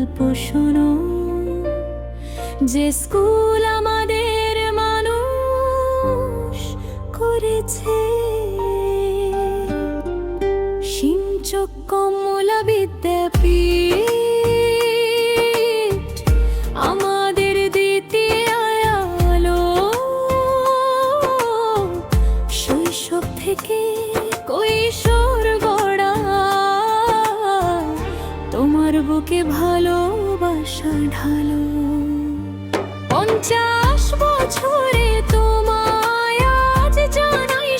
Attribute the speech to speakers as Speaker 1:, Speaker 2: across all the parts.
Speaker 1: গল্প শোনো। যে স্কুল আমাদের মানুষ করেছে। সিঞ্চক কমলা আমাদের দ্বিতীয় শৈশব থেকে কৈশোর ভালোবাসা ঢালো। পঞ্চাশ বছরে তোমায় আজ জানাই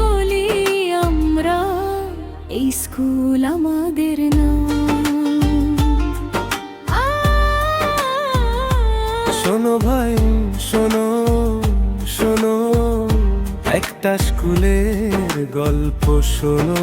Speaker 1: বলি আমরা স্কুল আমাদের আ
Speaker 2: শোনো ভাই, শোনো শোনো, একটা স্কুলের গল্প শোনো।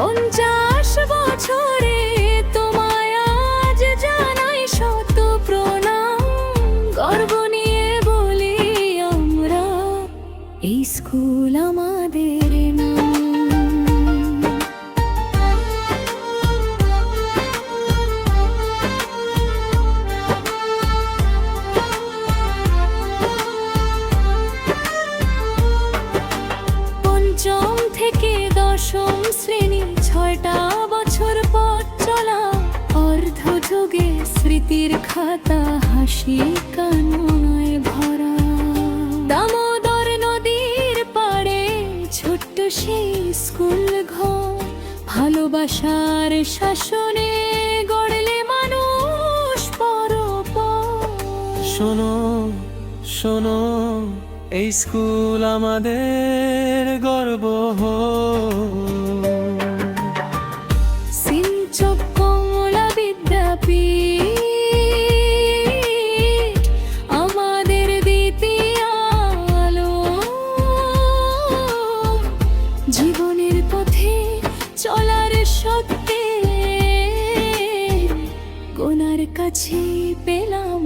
Speaker 1: পঞ্চাশ স্মৃতির হাসি কান্নায় ভরা। দামোদর নদীর পাড়ে ছোট্ট সেই স্কুল ঘর। ভালোবাসার শাসনে গড়লে মানুষ পর
Speaker 2: শোনো শোনো, এই স্কুল আমাদের গর্ব
Speaker 1: সিঞ্চক কাছে পেলাম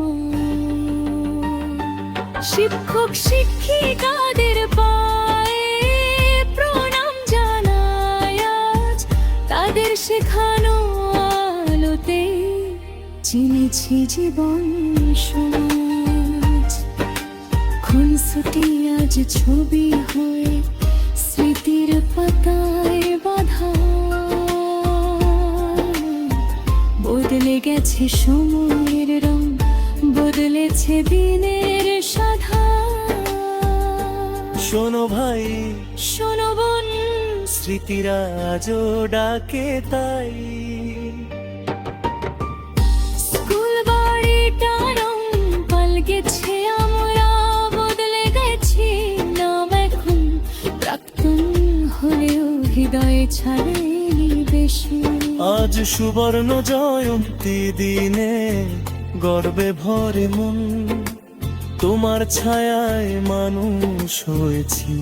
Speaker 1: শিক্ষক শিক্ষিকাদের পায়ে প্রণাম আজ। তাদের শেখানো আলোতে চিনেছি জীবন সমাজ। খুনসুটি আজ ছবি হয়ে স্মৃতির পাতায় বাধা। গেছে সময়ের রং বদলেছে দিনের সাধা।
Speaker 2: শোনো ভাই
Speaker 1: শোনো বোন
Speaker 2: স্মৃতিরা আজও ডাকে তাই।
Speaker 1: স্কুল বাড়িটা রং আমরা বদলে গেছি নাম এখন। প্রাক্তন হলেও হৃদয়ে ছাড়েনি বেশি।
Speaker 2: আজ সুবর্ণ জয়ন্তী দিনে গর্বে ভরে মন। তোমার ছায়ায় মানুষ হয়েছি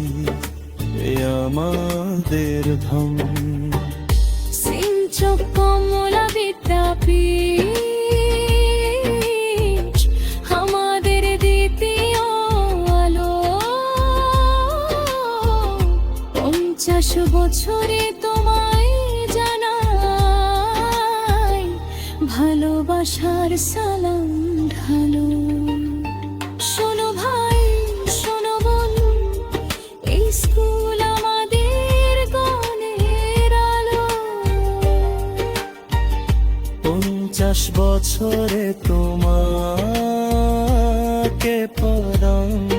Speaker 2: আমাদের ধন।
Speaker 1: সিঞ্চক কমলা পঞ্চাশ বছরে আমার সালাম ঢালো। শোনো ভাই, শোনো বোন, এই স্কুল আমাদের গণের আলো।
Speaker 2: পঞ্চাশ বছরে তোমাকে পরম